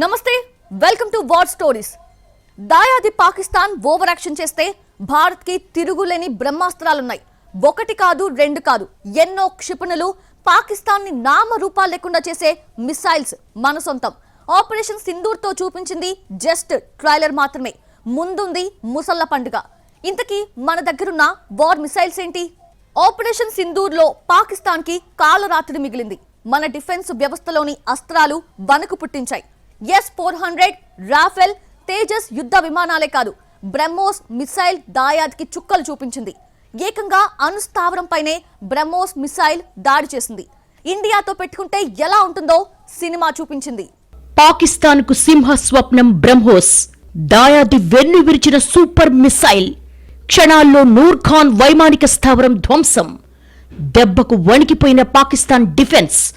నమస్తే welcome to war stories దాయాది Pakistan over action చేస్తే భారత్కి తిరుగులేని బ్రహ్మాస్త్రాలున్నాయి. ఒకటి కాదు రెండు కాదు ఎన్నో క్షిపణులు పాకిస్తాన్ని నామరూపాలు లేకుండా చేసే మిసైల్స్ మన సొంతం. ఆపరేషన్ సింధూర్తో చూపించింది జస్ట్ ట్రైలర్ మాత్రమే. ముందుంది ముసల్ల పండుగ. ఇంతకీ మన దగ్గరున్న వార్ మిసైల్స్ ఏంటి? ఆపరేషన్ సింధూర్లో పాకిస్తాన్కి కాలరాత్రి మిగిలింది. మన డిఫెన్స్ వ్యవస్థలోని అస్త్రాలు వణుకు పుట్టించాయి. S four hundred Rafale Tejas యుద్ధ విమానాలే కాదు బ్రహ్మోస్ మిసైల్ దాయాద్కి చుక్కలు చూపించింది. ఏకంగా అణుస్థావరంపైనే బ్రహ్మోస్ మిసైల్ దాడి చేసింది. ఇండియాతో పెట్టుకుంటే ఎలా ఉంటుందో సినిమా చూపించింది. పాకిస్తాన్కు సింహ స్వప్నం బ్రహ్మోస్. దాయాది వెన్ను విరిచిన సూపర్ మిసైల్. క్షణాల్లో నూర్ఖాన్ వైమానిక స్థావరం ధ్వంసం. దెబ్బకు వణికిపోయిన పాకిస్తాన్ డిఫెన్స్.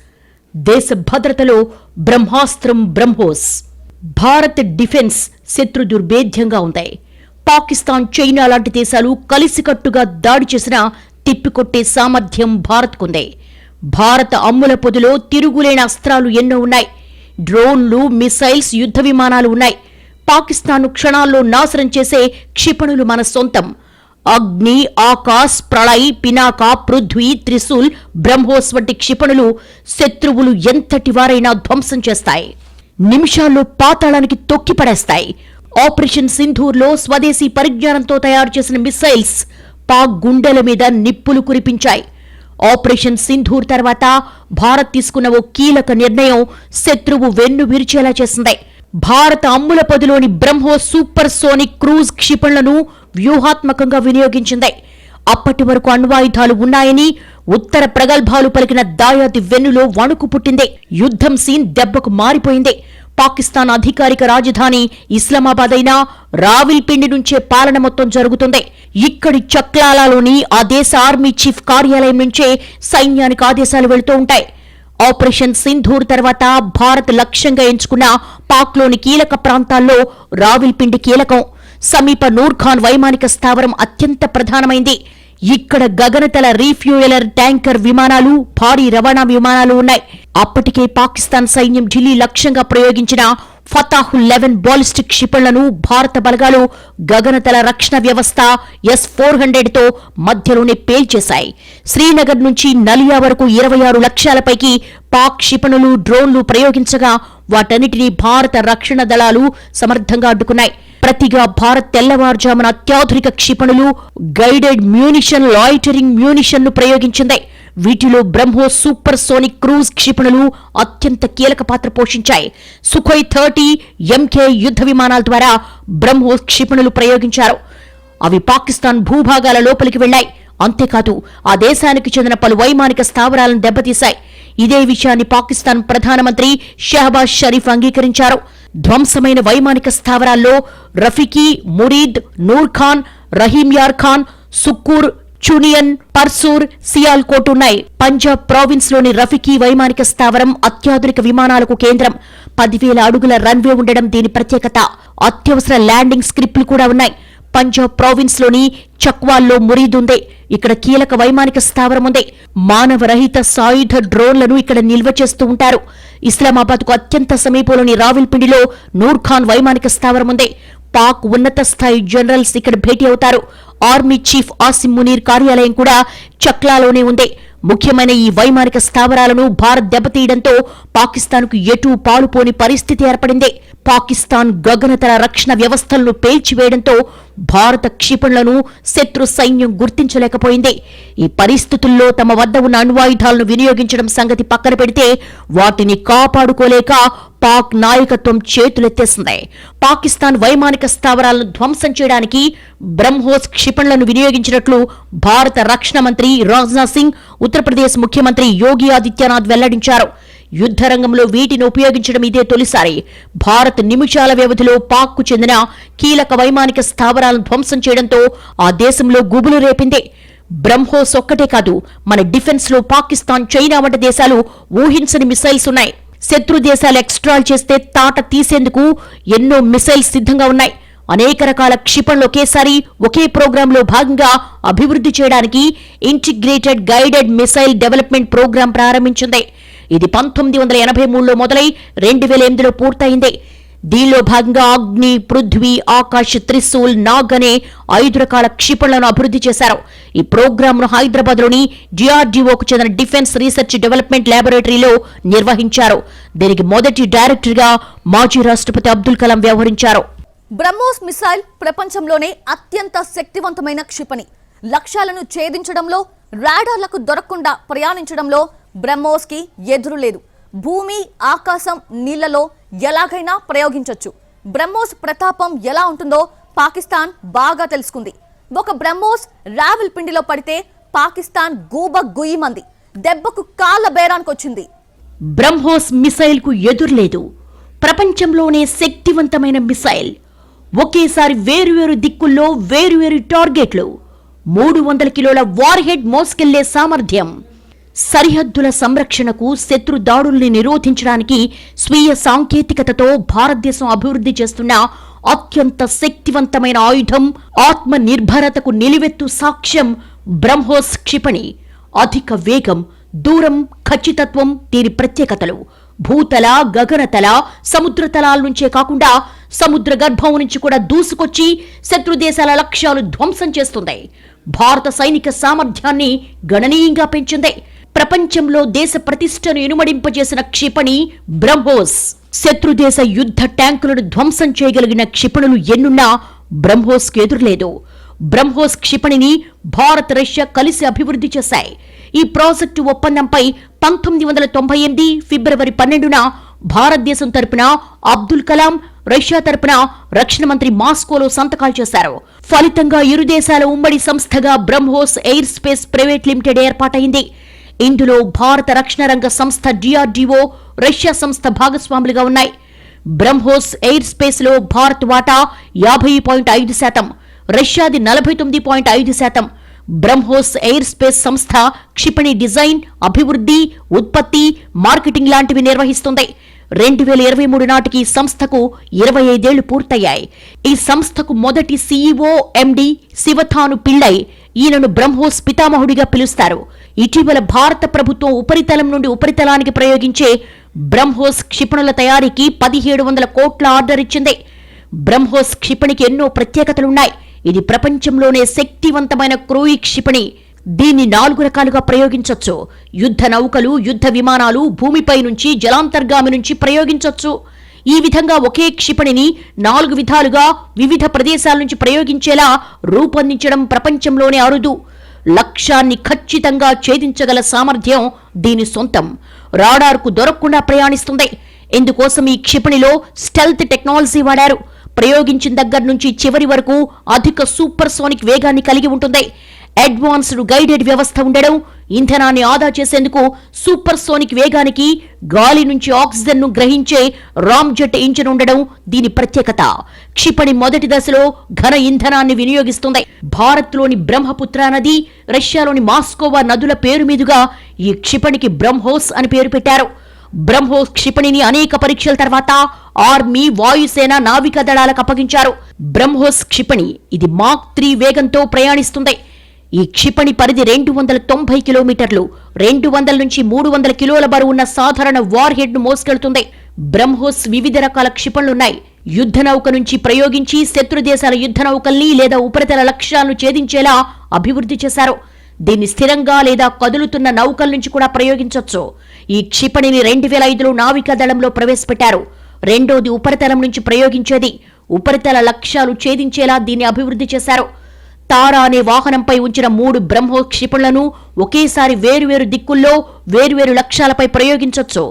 దేశ భద్రతలో బ్రహ్మాస్త్రం బ్రహ్మోస్. భారత్ డిఫెన్స్ శత్రు దుర్భేద్యంగా ఉంది. పాకిస్తాన్ చైనా లాంటి దేశాలు కలిసికట్టుగా దాడి చేసినా తిప్పికొట్టే సామర్థ్యం భారత్కుంది. భారత అమ్ముల పొదిలో తిరుగులేని అస్త్రాలు ఎన్నో ఉన్నాయి. డ్రోన్లు మిసైల్స్ యుద్ధ విమానాలు ఉన్నాయి. పాకిస్తాన్ను క్షణాల్లో నాశనం చేసే క్షిపణులు మన సొంతం. అగ్ని ఆకాశ్ ప్రళయ్ పినాక పృథ్వీ త్రిశూల్ బ్రహ్మోస్ వంటి క్షిపణులు శత్రువులు ఎంతటి వారైనా ధ్వంసం చేస్తాయి. నిమిషాల్లో పాతాళానికి తొక్కిపడేస్తాయి ఆపరేషన్ సింధూర్లో స్వదేశీ పరిజ్ఞానంతో తయారు చేసిన మిసైల్స్ పాక్ గుండెల మీద నిప్పులు కురిపించాయి. ఆపరేషన్ సింధూర్ తర్వాత భారత్ తీసుకున్న ఓ కీలక నిర్ణయం శత్రువు వెన్ను విరిచేలా చేసింది. భారత అమ్ముల పదిలోని బ్రహ్మోస్ సూపర్ సోనిక్ క్రూజ్ క్షిపణులను వ్యూహాత్మకంగా వినియోగించింది. అప్పటి వరకు అణ్వాయుధాలు ఉన్నాయని ఉత్తర ప్రగల్భాలు పలికిన దాయాది వెన్నులో వణుకు పుట్టింది. యుద్ధం సీన్ దెబ్బకు మారిపోయింది. పాకిస్తాన్ అధికారిక రాజధాని ఇస్లామాబాద్ అయినా రావిల్పిండి నుంచే పాలన మొత్తం జరుగుతుంది. ఇక్కడి చక్లాలాలోని ఆ దేశ ఆర్మీ చీఫ్ కార్యాలయం నుంచే సైన్యానికి ఆదేశాలు వెళుతూ ఉంటాయి. ఆపరేషన్ సింధూర్ తర్వాత భారత్ లక్ష్యంగా ఎంచుకున్న పాక్లోని కీలక ప్రాంతాల్లో రావిల్పిండి కీలకం. సమీప నూర్ఖాన్ వైమానిక స్థావరం అత్యంత ప్రధానమైంది. ఇక్కడ గగనతల రీఫ్యూయలర్ ట్యాంకర్ విమానాలు భారీ రవాణా విమానాలు ఉన్నాయి. అప్పటికే పాకిస్తాన్ సైన్యం ఢిల్లీ లక్ష్యంగా ప్రయోగించిన ఫతాహు లెవెన్ బాలిస్టిక్ క్షిపణులను భారత బలగాలు గగనతల రక్షణ వ్యవస్థ ఎస్ ఫోర్ హండ్రెడ్తో మధ్యలోనే పేల్చేశాయి. శ్రీనగర్ నుంచి నలియా వరకు ఇరవై ఆరు లక్ష్యాలపైకి పాక్ క్షిపణులు డ్రోన్లు ప్రయోగించగా వాటన్నిటినీ భారత రక్షణ దళాలు సమర్థంగా అడ్డుకున్నాయి. ప్రతిగా భారత్ తెల్లవారుజామున అత్యాధునిక క్షిపణులు గైడెడ్ మ్యూనిషన్ లాయిటరింగ్ మ్యూనిషన్ను ప్రయోగించింది. వీటిలో బ్రహ్మోస్ సూపర్ సోనిక్ క్రూజ్ క్షిపణులు అత్యంత కీలక పాత్ర పోషించాయి. సుఖోయ్ థర్టీ ఎంకే యుద్ధ విమానాల ద్వారా బ్రహ్మోస్ క్షిపణులు ప్రయోగించారు. అవి పాకిస్తాన్ భూభాగాల లోపలికి వెళ్ళాయి అంతేకాదు ఆ దేశానికి చెందిన పలు వైమానిక స్థావరాలను దెబ్బతీశాయి. ఇదే విషయాన్ని పాకిస్తాన్ ప్రధానమంత్రి షహబాజ్ షరీఫ్ అంగీకరించారు. ధ్వంసమైన వైమానిక స్థావరాల్లో రఫీకీ మురీద్ నూర్ ఖాన్ రహీంయార్ ఖాన్ సుక్కూర్ చునియన్ పర్సూర్ సియాల్కోట్ ఉన్నాయి. పంజాబ్ ప్రావిన్స్లోని రఫీకీ వైమానిక స్థావరం అత్యాధునిక విమానాలకు కేంద్రం. పదివేల అడుగుల రన్వే ఉండడం దీని ప్రత్యేకత. అత్యవసర ల్యాండింగ్ స్క్రిప్ట్లు కూడా ఉన్నాయి. పంజాబ్ ప్రావిన్స్లోని చక్వాల్లో మురీదుంది ఇక్కడ కీలక వైమానిక స్థావరం ఉంది. మానవరహిత సాయుధ డ్రోన్లను ఇక్కడ నిల్వ చేస్తూ ఉంటారు. ఇస్లామాబాద్కు అత్యంత సమీపంలోని రావిల్పిండిలో నూర్ఖాన్ వైమానిక స్థావరం ఉంది. పాక్ ఉన్నత స్థాయి జనరల్స్ ఇక్కడ భేటీ అవుతారు. ఆర్మీ చీఫ్ ఆసిమ్ మునీర్ కార్యాలయం కూడా చక్లాలోనే ఉంది. ముఖ్యమైన ఈ వైమానిక స్థావరాలను భారత్ దెబ్బతీయడంతో పాకిస్తాన్కు ఎటూ పాలుపోని పరిస్థితి ఏర్పడింది. పాకిస్తాన్ గగనతల రక్షణ వ్యవస్థలను పేల్చివేయడంతో భారత క్షిపణులను శత్రు సైన్యం గుర్తించలేకపోయింది. ఈ పరిస్థితుల్లో తమ వద్ద ఉన్న అణ్వాయుధాలను వినియోగించడం సంగతి పక్కన పెడితే వాటిని కాపాడుకోలేక పాక్ నాయకత్వం చేతులెత్తేసింది. పాకిస్తాన్ వైమానిక స్థావరాలను ధ్వంసం చేయడానికి బ్రహ్మోస్ క్షిపణులను వినియోగించినట్లు భారత రక్షణ మంత్రి రాజ్నాథ్ సింగ్ ఉత్తరప్రదేశ్ ముఖ్యమంత్రి యోగి ఆదిత్యనాథ్ వెల్లడించారు. యుద్ధరంగంలో వీటిని ఉపయోగించడం ఇదే తొలిసారి. భారత్ నిమిషాల వ్యవధిలో పాక్కు చెందిన కీలక వైమానిక స్థావరాలను ధ్వంసం చేయడంతో ఆ దేశంలో గుబులు రేపింది. బ్రహ్మోస్ ఒక్కటే కాదు మన డిఫెన్స్లో పాకిస్తాన్ చైనా వంటి దేశాలు ఊహించని మిసైల్స్ ఉన్నాయి. శత్రు దేశాలు ఎక్స్ట్రాల్ చేస్తే తాట తీసేందుకు ఎన్నో మిసైల్స్ సిద్ధంగా ఉన్నాయి. అనేక రకాల క్షిపణులు ఒకేసారి ఒకే ప్రోగ్రాంలో భాగంగా అభివృద్ధి చేయడానికి integrated guided missile development programme ప్రారంభించింది. ఇది పంతొమ్మిది వందల ఎనభై మూడులో మొదలై రెండు వేల ఎనిమిదిలో పూర్తయింది. దీనిలో భాగంగా అగ్ని పృథ్వీ ఆకాశ్ త్రిశూల్ నాగ్ అనే ఐదు రకాల క్షిపణులను అభివృద్ధి చేశారు. ఈ ప్రోగ్రాంను హైదరాబాద్లోని జీఆర్డీఓకు చెందిన డిఫెన్స్ రీసెర్చ్ డెవలప్మెంట్ ల్యాబొరేటరీలో నిర్వహించారు. దీనికి మొదటి డైరెక్టర్గా మాజీ రాష్ట్రపతి అబ్దుల్ కలాం వ్యవహరించారు. బ్రహ్మోస్ మిసైల్ ప్రపంచంలోనే అత్యంత శక్తివంతమైన క్షిపణి. లక్ష్యాలను ఛేదించడంలో రాడార్లకు దొరకకుండా ప్రయాణించడంలో బ్రహ్మోస్కి ఎదురు లేదు. భూమి ఆకాశం నీళ్ళలో ఎలాగైనా ప్రయోగించవచ్చు బ్రహ్మోస్ ప్రతాపం ఎలా ఉంటుందో పాకిస్తాన్ బాగా తెలుసుకుంది. ఒక బ్రహ్మోస్ రావెల్పిండిలో పడితే పాకిస్తాన్ గూబ గుయ్యమంది. దెబ్బకు కాళ్ళ బేరానికొచ్చింది. బ్రహ్మోస్ మిసైల్కు ఎదురులేదు ప్రపంచంలోనే శక్తివంతమైన మిసైల్. ఒకేసారి వేరువేరు దిక్కుల్లో వేరువేరు టార్గెట్లు. మూడు వందల కిలోల వార్ హెడ్ మోసుకెళ్ళే సామర్థ్యం. సరిహద్దుల సంరక్షణకు శత్రు దాడుల్ని నిరోధించడానికి స్వీయ సాంకేతికతతో భారతదేశం అభివృద్ధి చేస్తున్న అత్యంత శక్తివంతమైన ఆయుధం ఆత్మ నిర్భరతకు నిలువెత్తు సాక్ష్యం బ్రహ్మోస్ క్షిపణి అధిక వేగం దూరం ఖచ్చితత్వం దీని ప్రత్యేకతలు. భూతల గగనతల సముద్రతలాల నుంచే కాకుండా సముద్ర గర్భం నుంచి కూడా దూసుకొచ్చి శత్రు దేశాల లక్ష్యాలు ధ్వంసం చేస్తుంది. భారత సైనిక సామర్థ్యాన్ని గణనీయంగా పెంచింది. ప్రపంచంలో దేశ ప్రతిష్టను ఇనుమడింపజేసిన క్షిపణి బ్రహ్మోస్. శత్రు దేశ యుద్ధ ట్యాంకులను ధ్వంసం చేయగలిగిన క్షిపణులు ఎన్నున్నా బ్రహ్మోస్కు ఎదురులేదు. బ్రహ్మోస్ క్షిపణిని భారత్ రష్యా కలిసి అభివృద్ధి చేశాయి. ఈ ప్రాజెక్టు ఒప్పందంపై పంతొమ్మిది వందల తొంభై ఎనిమిది ఫిబ్రవరి పన్నెండున భారతదేశం తరపున అబ్దుల్ కలాం రష్యా తరపున రక్షణ మంత్రి మాస్కోలో సంతకాలు చేశారు. ఫలితంగా ఇరు దేశాల ఉమ్మడి సంస్థగా BrahMos aerospace private limited ఏర్పాటైంది. ఇందులో భారత రక్షణ రంగ సంస్థ డిఆర్డీఓ రష్యా సంస్థ భాగస్వాములుగా ఉన్నాయి. బ్రహ్మోస్ ఎయిర్ స్పేస్లో భారత్ వాటా యాభై పాయింట్ ఐదు శాతం రష్యాది నలభై తొమ్మిది పాయింట్ ఐదు శాతం. బ్రహ్మోస్ ఎయిర్ స్పేస్ సంస్థ క్షిపణి డిజైన్ అభివృద్ధి ఉత్పత్తి మార్కెటింగ్ లాంటివి నిర్వహిస్తుంది. రెండు వేల ఇరవై మూడు నాటికి ఈ సంస్థకు ఇరవై ఐదేళ్ళు పూర్తయ్యాయి. ఈ సంస్థకు మొదటి సీఈఓ ఎండి శివథాను పిళ్ళై. ఈయనను బ్రహ్మోస్ పితామహుడిగా పిలుస్తారు. ఇటీవల భారత ప్రభుత్వం ఉపరితలం నుండి ఉపరితలానికి ప్రయోగించే బ్రహ్మోస్ క్షిపణుల తయారీకి పదిహేడు వందల కోట్ల ఆర్డర్ ఇచ్చింది. బ్రహ్మోస్ క్షిపణికి ఎన్నో ప్రత్యేకతలున్నాయి ఇది ప్రపంచంలోనే శక్తివంతమైన క్రూయి క్షిపణి. దీన్ని నాలుగు రకాలుగా ప్రయోగించవచ్చు యుద్ధ నౌకలు యుద్ధ విమానాలు భూమిపై నుంచి జలాంతర్గామి నుంచి ప్రయోగించవచ్చు ఈ విధంగా ఒకే క్షిపణిని నాలుగు విధాలుగా వివిధ ప్రదేశాల నుంచి ప్రయోగించేలా రూపొందించడం ప్రపంచంలోనే అరుదు. లక్ష్యాన్ని ఖచ్చితంగా ఛేదించగల సామర్థ్యం దీని సొంతం. రాడార్కు దొరకకుండా ప్రయాణిస్తుంది. ఇందుకోసం ఈ క్షిపణిలో స్టెల్త్ టెక్నాలజీ వాడారు. ప్రయోగించిన దగ్గర నుంచి చివరి వరకు అధిక సూపర్ సోనిక్ వేగాన్ని కలిగి ఉంటుంది. అడ్వాన్స్డ్ గైడెడ్ వ్యవస్థ ఉండడం ఇంధనాన్ని ఆదా చేసేందుకు సూపర్ సోనిక్ వేగానికి గాలి నుంచి ఆక్సిజన్ను గ్రహించే రామ్ జెట్ ఇంజిన్ ఉండడం దీని ప్రత్యేకత. క్షిపణి మొదటి దశలో ఘన ఇంధనాన్ని వినియోగిస్తుంది. భారత్లోని బ్రహ్మపుత్ర నది రష్యాలోని మాస్కోవా నదుల పేరు మీదుగా ఈ క్షిపణికి బ్రహ్మోస్ అని పేరు పెట్టారు. బ్రహ్మోస్ క్షిపణిని అనేక పరీక్షల తర్వాత ఆర్మీ వాయుసేన నావికా దళాలకు అప్పగించారు. బ్రహ్మోస్ క్షిపణి ఇది మాక్ త్రీ వేగంతో ప్రయాణిస్తుంది. ఈ క్షిపణి పరిధి రెండు వందల తొంభై కిలోమీటర్లు రెండు వందల నుంచి మూడు వందల కిలోల బరువు ఉన్న సాధారణ వార్ హెడ్ను మోసుకెళ్తుంది. బ్రహ్మోస్ వివిధ రకాల క్షిపణులున్నాయి. యుద్ధ నౌక నుంచి ప్రయోగించి శత్రు దేశాల యుద్ధ నౌకల్ని లేదా ఉపరితల లక్ష్యాలను ఛేదించేలా అభివృద్ధి చేశారు. దీన్ని స్థిరంగా లేదా కదులుతున్న నౌకల నుంచి కూడా ప్రయోగించవచ్చు ఈ క్షిపణిని రెండు వేల ఐదులో నావికా దళంలో ప్రవేశపెట్టారు. రెండోది ఉపరితలం నుంచి ప్రయోగించేది. ఉపరితల లక్ష్యాలు ఛేదించేలా దీన్ని అభివృద్ధి చేశారు. తారా అనే వాహనంపై ఉంచిన మూడు బ్రహ్మో క్షిపణులను ఒకేసారి వేరువేరు దిక్కుల్లో వేరువేరు లక్ష్యాలపై ప్రయోగించవచ్చు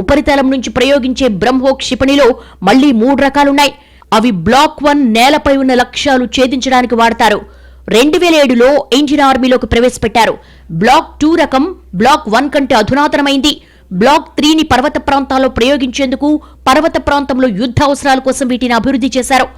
ఉపరితలం నుంచి ప్రయోగించే బ్రహ్మో క్షిపణిలో మళ్ళీ మూడు రకాలున్నాయి. అవి బ్లాక్ వన్ నేలపై ఉన్న లక్ష్యాలు ఛేదించడానికి వాడతారు. రెండు వేల ఏడులో ఇంజిన్ ఆర్మీలోకి ప్రవేశపెట్టారు. బ్లాక్ టూ రకం బ్లాక్ వన్ కంటే అధునాతనమైంది. బ్లాక్ త్రీని పర్వత ప్రాంతాల్లో ప్రయోగించేందుకు పర్వత ప్రాంతంలో యుద్ధ అవసరాల కోసం వీటిని అభివృద్ధి చేశారు.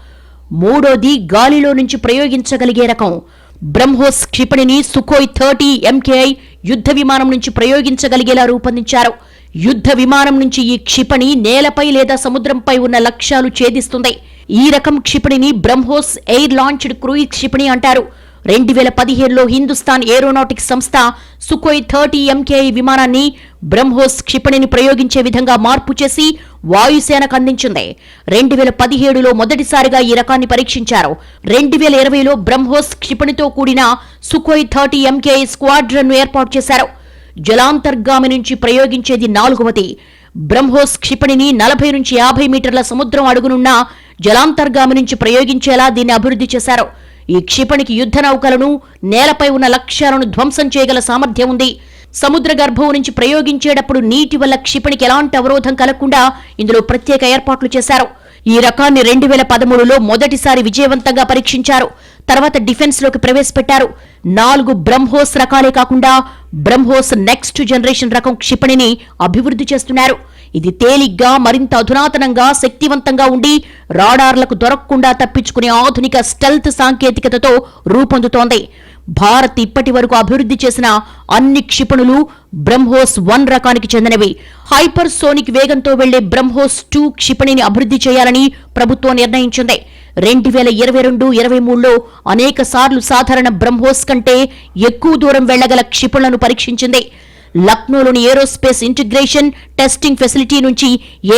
మూడోది గాలిలో నుంచి ప్రయోగించగలిగే రకం. బ్రహ్మోస్ క్షిపణిని సుకోయ్ థర్టీ ఎంకేఐ యుద్ధ విమానం నుంచి ప్రయోగించగలిగేలా రూపొందించారు. యుద్ధ విమానం నుంచి ఈ క్షిపణి నేలపై లేదా సముద్రంపై ఉన్న లక్ష్యాలు ఛేదిస్తుంది. ఈ రకం క్షిపణిని బ్రహ్మోస్ ఎయిర్ లాంచ్డ్ క్రూయిజ్ క్షిపణి అంటారు. రెండు వేల పదిహేడులో హిందుస్థాన్ ఏరోనాటిక్స్ సంస్థ సుకోయ్ థర్టీ ఎంకేఐ విమానాన్ని బ్రహ్మోస్ క్షిపణిని ప్రయోగించే విధంగా మార్పు చేసి వాయుసేనకు అందించింది. రెండు వేల పదిహేడులో మొదటిసారిగా ఈ రకాన్ని పరీక్షించారు. రెండు వేల ఇరవైలో బ్రహ్మోస్ క్షిపణితో కూడిన సుకోయ్ థర్టీ ఎంకేఐ స్క్వాడ్రన్ను ఏర్పాటు చేశారు. జలాంతర్గామి నుంచి ప్రయోగించేది నాలుగవది బ్రహ్మోస్ క్షిపణిని నలభై నుంచి యాభై మీటర్ల సముద్రం అడుగునున్న జలాంతర్గామి నుంచి ప్రయోగించేలా దీన్ని అభివృద్ధి చేశారు. ఈ క్షిపణికి యుద్ధ నౌకలను నేలపై ఉన్న లక్ష్యాలను ధ్వంసం చేయగల సామర్థ్యం ఉంది. సముద్ర గర్భం నుంచి ప్రయోగించేటప్పుడు నీటి వల్ల క్షిపణికి ఎలాంటి అవరోధం కలగకుండా ఇందులో ప్రత్యేక ఏర్పాట్లు చేశారు. ఈ రకాన్ని రెండు వేల పదమూడులో మొదటిసారి విజయవంతంగా పరీక్షించారు. తర్వాత డిఫెన్స్లోకి ప్రవేశపెట్టారు. నాలుగు బ్రహ్మోస్ రకాలే కాకుండా బ్రహ్మోస్ నెక్స్ట్ జనరేషన్ రకం క్షిపణిని అభివృద్ధి చేస్తున్నారు. ఇది తేలిగ్గా మరింత అధునాతనంగా శక్తివంతంగా ఉండి రాడార్లకు దొరకకుండా తప్పించుకునే ఆధునిక స్టెల్త్ సాంకేతికతతో రూపొందుతోంది. భారత్ ఇప్పటి వరకు అభివృద్ధి చేసిన అన్ని క్షిపణులు బ్రహ్మోస్ వన్ రకానికి చెందినవి. హైపర్ సోనిక్ వేగంతో వెళ్ళే బ్రహ్మోస్ టూ క్షిపణిని అభివృద్ధి చేయాలని ప్రభుత్వం నిర్ణయించింది. రెండు వేల ఇరవై రెండు ఇరవై మూడులో అనేక సార్లు సాధారణ బ్రహ్మోస్ కంటే ఎక్కువ దూరం వెళ్ళగల క్షిపణులను పరీక్షించింది. లక్నోలోని ఏరోస్పేస్ ఇంటిగ్రేషన్ టెస్టింగ్ ఫెసిలిటీ నుంచి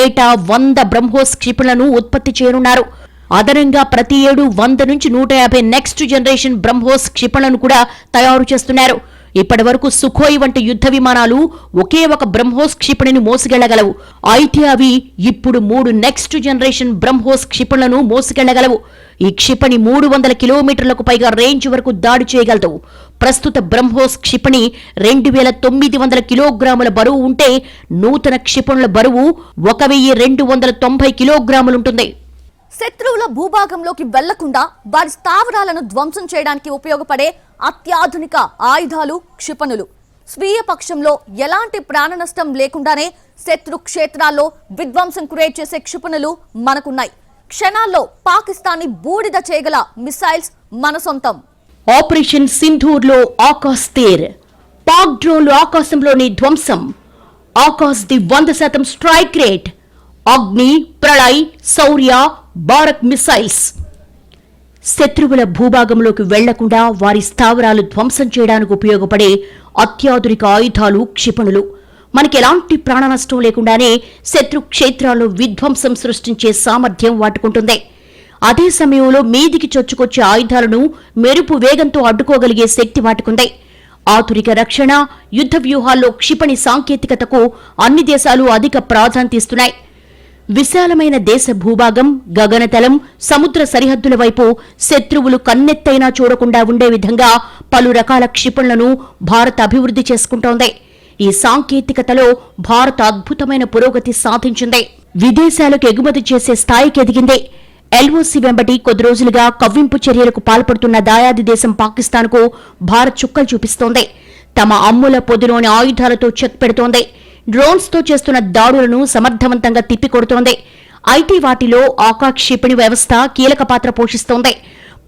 ఏటా వంద బ్రహ్మోస్ క్షిపణులను ఉత్పత్తి చేయనున్నారు. అదనంగా ప్రతి ఏడు వంద నుంచి నూట యాభై నెక్స్ట్ జనరేషన్ బ్రహ్మోస్ క్షిపణులను కూడా తయారు చేస్తున్నారు. ఇప్పటి వరకు సుఖోయ్ వంటి యుద్ధ విమానాలు ఒకే ఒక బ్రహ్మోస్ క్షిపణిని మోసుకెళ్ళగలవు. అయితే అవి ఇప్పుడు మూడు నెక్స్ట్ జనరేషన్ బ్రహ్మోస్ క్షిపణులను మోసుకెళ్ళగలవు. ఈ క్షిపణి మూడు వందల కిలోమీటర్లకు పైగా రేంజ్ వరకు దాడి చేయగలదు. ప్రస్తుత బ్రహ్మోస్ క్షిపణి రెండు వేల తొమ్మిది వందల కిలోగ్రాముల బరువు ఉంటే నూతన క్షిపణుల బరువు ఒక వెయ్యి రెండు వందల తొంభై కిలోగ్రాములుంటుంది. శత్రువుల భూభాగంలోకి వెళ్ళకుండా వారి స్థావరాలను ధ్వంసం చేయడానికి ఉపయోగపడే అత్యాధునిక ఆయుధాలు క్షిపణులు. స్వీయ పక్షంలో ఎలాంటి ప్రాణ నష్టం లేకుండానే శత్రు క్షేత్రాల్లో విధ్వంసం క్రియేట్ చేసే క్షిపణులు మనకున్నాయి. క్షణాల్లో పాకిస్తాన్ని బూడిద చేయగల మిసైల్స్ మన సొంతం. ఆపరేషన్ సింధూర్లో ఆకాశ్ తీర్ పాక్ డ్రోన్లు ఆకాశంలోని ధ్వంసం ఆకాశ్ ది వంద శాతం స్ట్రైక్ రేట్ అగ్ని ప్రళయ్ శౌర్య భారత్ మిసైల్స్. శత్రువుల భూభాగంలోకి వెళ్ళకుండా వారి స్థావరాలు ధ్వంసం చేయడానికి ఉపయోగపడే అత్యాధునిక ఆయుధాలు క్షిపణులు. మనకి ఎలాంటి ప్రాణ నష్టం లేకుండానే శత్రు క్షేత్రాల్లో విధ్వంసం సృష్టించే సామర్థ్యం వాటుకుంటుంది. అదే సమయంలో మీదికి చొచ్చుకొచ్చే ఆయుధాలను మెరుపు వేగంతో అడ్డుకోగలిగే శక్తి వాటుకుంది. ఆధునిక రక్షణ యుద్ధ వ్యూహాల్లో క్షిపణి సాంకేతికతకు అన్ని దేశాలు అధిక ప్రాధాన్యత ఇస్తున్నాయి. విశాలమైన దేశ భూభాగం గగనతలం సముద్ర సరిహద్దుల వైపు శత్రువులు కన్నెత్తైనా చూడకుండా ఉండే విధంగా పలు రకాల క్షిపణులను భారత్ అభివృద్ధి చేసుకుంటోంది. ఈ సాంకేతికతలో భారత్ అద్భుతమైన పురోగతి సాధించింది. విదేశాలకు ఎగుమతి చేసే స్థాయికి ఎదిగింది. ఎల్ఓసి వెంబడి కొద్ది రోజులుగా కవ్వింపు చర్యలకు పాల్పడుతున్న దాయాది దేశం పాకిస్తాన్కు భారత్ చుక్కలు చూపిస్తోంది. తమ అమ్ముల పొదిలోని ఆయుధాలతో చెక్ పెడుతోంది. డ్రోన్స్తో చేస్తున్న దాడులను సమర్థవంతంగా తిప్పికొడుతోంది. ఐటీ వాటిలో ఆకాశ్ క్షిపణి వ్యవస్థ కీలక పాత్ర పోషిస్తోంది.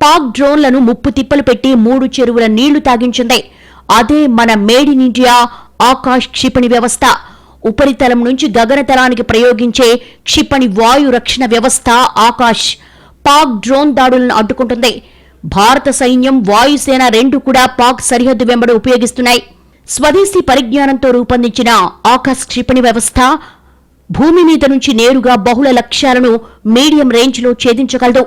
పాక్ డ్రోన్లను ముప్పు తిప్పలు పెట్టి మూడు చెరువుల నీళ్ళు తాగించింది. అదే మన మేడ్ ఇన్ ఇండియా ఆకాశ్ క్షిపణి వ్యవస్థ. ఉపరితలం నుంచి గగనతలానికి ప్రయోగించే క్షిపణి వాయు రక్షణ వ్యవస్థ ఆకాశ్ పాక్ డ్రోన్ దాడులను అడ్డుకుంటుంది. భారత సైన్యం వాయుసేన రెండు కూడా పాక్ సరిహద్దు వెంబడి ఉపయోగిస్తున్నాయి. స్వదేశీ పరిజ్ఞానంతో రూపొందించిన ఆకాశ్ క్షిపణి వ్యవస్థ భూమి మీద నుంచి నేరుగా బహుళ లక్ష్యాలను మీడియం రేంజ్లో ఛేదించగలదు.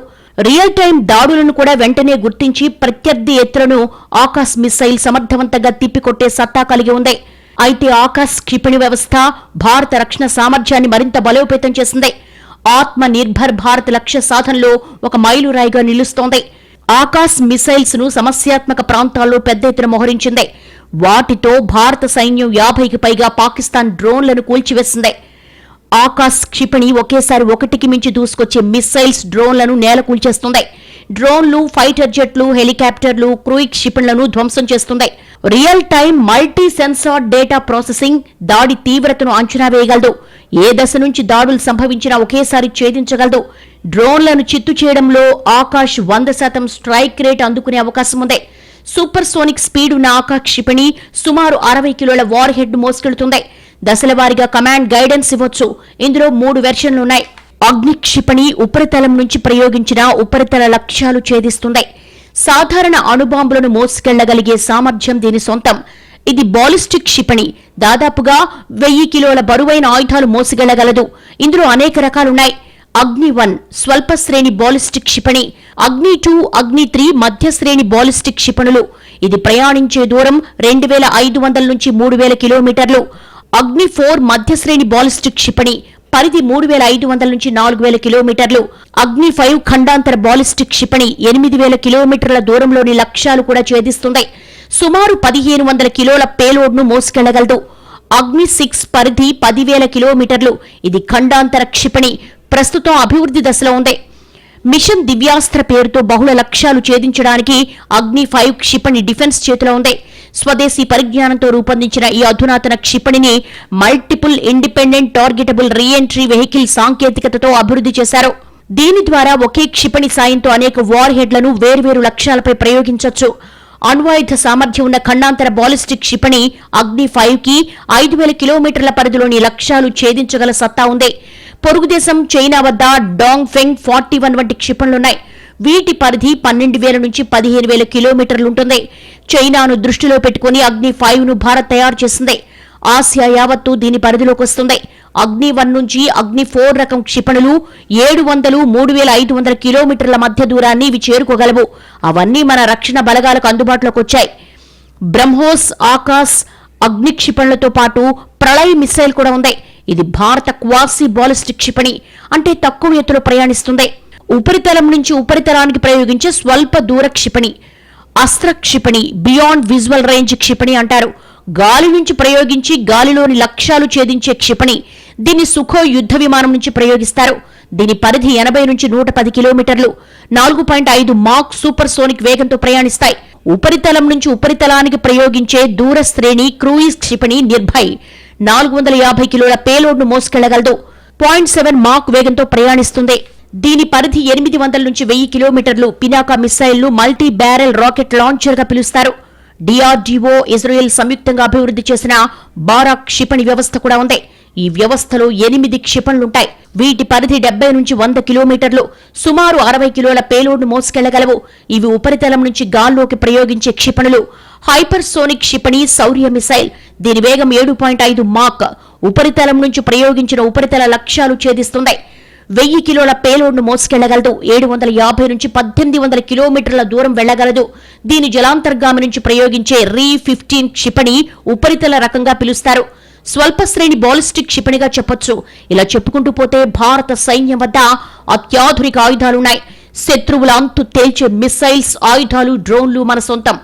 రియల్ టైం దాడులను కూడా వెంటనే గుర్తించి ప్రత్యర్థి ఎత్తులను ఆకాశ్ మిసైల్ సమర్థవంతంగా తిప్పికొట్టే సత్తా కలిగి ఉంది. అయితే ఆకాశ్ క్షిపణి వ్యవస్థ భారత రక్షణ సామర్థ్యాన్ని మరింత బలోపేతం చేసింది. ఆత్మ నిర్భర్ భారత్ లక్ష్య సాధనలో ఒక మైలురాయిగా నిలుస్తోంది. ఆకాశ్ మిసైల్స్ను సమస్యాత్మక ప్రాంతాల్లో పెద్ద ఎత్తున మోహరించింది. వాటితో భారత సైన్యం యాభైకి పైగా పాకిస్తాన్ డ్రోన్లను కూల్చివేసింది. ఆకాశ్ క్షిపణి ఒకేసారి ఒకటికి మించి దూసుకొచ్చే మిస్సైల్స్ డ్రోన్లను నేల కూల్చేస్తుంది. డ్రోన్లు ఫైటర్ జెట్లు హెలికాప్టర్లు క్రూయిక్ క్షిపణులను ధ్వంసం చేస్తుంది real time multi sensor data processing దాడి తీవ్రతను అంచనా వేయగలదు. ఏ దశ నుంచి దాడులు సంభవించినా ఒకేసారి ఛేదించగలదు. డ్రోన్లను చిత్తు చేయడంలో ఆకాష్ వంద శాతం స్ట్రైక్ రేట్ అందుకునే అవకాశం ఉంది. సూపర్ సోనిక్ స్పీడ్ ఉన్న ఆకాష్ క్షిపణి సుమారు అరవై కిలోల వార్ హెడ్ మోసుకెళ్తుంది. దశల వారీగా కమాండ్ గైడెన్స్ ఇవ్వచ్చు. ఇందులో మూడు వెర్షన్లు అగ్నిక్షిపణి అగ్ని క్షిపణి ఉపరితలం నుంచి ప్రయోగించిన ఉపరితల లక్ష్యాలు ఛేదిస్తుంది సాధారణ అణుబాంబులను మోసుకెళ్ళగలిగే సామర్థ్యం దీని సొంతం. ఇది బాలిస్టిక్ క్షిపణి. దాదాపుగా వెయ్యి కిలోల బరువైన ఆయుధాలు మోసుకెళ్ళగలదు. ఇందులో అనేక రకాలున్నాయి. అగ్ని వన్ స్వల్ప శ్రేణి బాలిస్టిక్ క్షిపణి. అగ్ని టూ అగ్ని త్రీ మధ్య శ్రేణి బాలిస్టిక్ క్షిపణులు. ఇది ప్రయాణించే దూరం రెండు వేల ఐదు వందల నుంచి మూడు వేల కిలోమీటర్లు. అగ్ని ఫోర్ మధ్య శ్రేణి బాలిస్టిక్ క్షిపణి. పరిధి మూడు వేల ఐదు వందల నుంచి నాలుగు వేల కిలోమీటర్లు. అగ్ని ఫైవ్ ఖండాంతర బాలిస్టిక్ క్షిపణి ఎనిమిది వేల కిలోమీటర్ల దూరంలోని లక్ష్యాలు కూడా ఛేదిస్తుంది సుమారు పదిహేను వందల కిలోల పేలోడ్ను మోసుకెళ్ళగలదు. అగ్ని సిక్స్ పరిధి పదివేల కిలోమీటర్లు. ఇది ఖండాంతర క్షిపణి. ప్రస్తుతం అభివృద్ధి దశలో ఉంది. మిషన్ దివ్యాస్త్ర పేరుతో బహుళ లక్ష్యాలు ఛేదించడానికి అగ్ని ఫైవ్ క్షిపణి డిఫెన్స్ చేతిలో ఉంది. స్వదేశీ పరిజ్ఞానంతో రూపొందించిన ఈ అధునాతన క్షిపణిని multiple independent targetable reentry vehicle సాంకేతికతతో అభివృద్ధి చేశారు. దీని ద్వారా ఒకే క్షిపణి సాయంతో అనేక వార్ హెడ్లను వేర్వేరు లక్ష్యాలపై ప్రయోగించవచ్చు అణ్వాయుధ సామర్థ్యం ఉన్న ఖండాంతర బాలిస్టిక్ క్షిపణి అగ్ని ఫైవ్కి ఐదు వేల కిలోమీటర్ల పరిధిలోని లక్ష్యాలు ఛేదించగల సత్తా ఉంది. పొరుగు దేశం చైనా వద్ద డాంగ్ ఫెంగ్ ఫార్టీ వన్ వంటి క్షిపణులున్నాయి. వీటి పరిధి పన్నెండు వేల నుంచి పదిహేను వేల కిలోమీటర్లుంటుంది. చైనాను దృష్టిలో పెట్టుకుని అగ్ని ఫైవ్ను భారత్ తయారు చేసింది. ఆసియా యావత్తు దీని పరిధిలోకి వస్తుంది. అగ్ని వన్ నుంచి అగ్ని ఫోర్ రకం క్షిపణులు ఏడు వందలు మూడు వేల ఐదు వందల కిలోమీటర్ల మధ్య దూరాన్ని ఇవి చేరుకోగలవు. అవన్నీ మన రక్షణ బలగాలకు అందుబాటులోకి వచ్చాయి. బ్రహ్మోస్ ఆకాశ్ అగ్ని క్షిపణులతో పాటు ప్రళయ్ మిసైల్ కూడా ఉంది. ఇది భారత క్వాసీ బాలిస్టిక్ క్షిపణి అంటే తక్కువ ఎత్తులో ప్రయాణిస్తుంది. ఉపరితలం నుంచి ఉపరితలానికి ప్రయోగించే స్వల్ప దూర క్షిపణి అస్త్ర క్షిపణి బియాండ్ విజువల్ రేంజ్ క్షిపణి అంటారు. గాలి నుంచి ప్రయోగించి గాలిలోని లక్ష్యాలు ఛేదించే క్షిపణి. దీన్ని సుఖో యుద్ధ విమానం నుంచి ప్రయోగిస్తారు. దీని పరిధి ఎనభై నుంచి నూట పది కిలోమీటర్లు. నాలుగు పాయింట్ ఐదు మాక్ సూపర్ సోనిక్ వేగంతో ప్రయాణిస్తాయి. ఉపరితలం నుంచి ఉపరితలానికి ప్రయోగించే దూర శ్రేణి క్రూయిజ్ క్షిపణి నిర్భయ్. నాలుగు వందల యాభై కిలోల పేలోడ్ను మోసుకెళ్ళగలదు. పాయింట్ సెవెన్ మాక్ వేగంతో ప్రయాణిస్తుంది. దీని పరిధి ఎనిమిది వందల నుంచి వెయ్యి కిలోమీటర్లు. పినాకా మిస్సైల్ను మల్టీ బ్యారెల్ రాకెట్ లాంచర్గా పిలుస్తారు. డిఆర్డీఓ ఇజ్రాయెల్ సంయుక్తంగా అభివృద్ధి చేసిన బారాక్ క్షిపణి వ్యవస్థ కూడా ఉంది. ఈ వ్యవస్థలో ఎనిమిది క్షిపణులుంటాయి. వీటి పరిధి డెబ్బై నుంచి వంద కిలోమీటర్లు. సుమారు అరవై కిలోల పేలోడ్ను మోసుకెళ్ళగలవు. ఇవి ఉపరితలం నుంచి గాల్లోకి ప్రయోగించే క్షిపణులు. హైపర్సోనిక్ క్షిపణి శౌర్య మిసైల్ దీని వేగం ఏడు పాయింట్ ఐదు మాక్ ఉపరితలం నుంచి ప్రయోగించిన ఉపరితల లక్ష్యాలు ఛేదిస్తుంది వెయ్యి కిలోల పేలోడ్ను మోసుకెళ్ళగలదు. ఏడు వందల యాభై నుంచి పద్దెనిమిది వందల కిలోమీటర్ల దూరం వెళ్ళగలదు దీని జలాంతర్గామి నుంచి ప్రయోగించే రీ ఫిఫ్టీన్ క్షిపణి ఉపరితల రకంగా పిలుస్తారు. స్వల్ప శ్రేణి బాలిస్టిక్ క్షిపణిగా చెప్పొచ్చు. ఇలా చెప్పుకుంటూ పోతే భారత సైన్యం వద్ద అత్యాధునిక ఆయుధాలున్నాయి. శత్రువుల అంతు తేల్చే మిసైల్స్ ఆయుధాలు డ్రోన్లు మన సొంతం.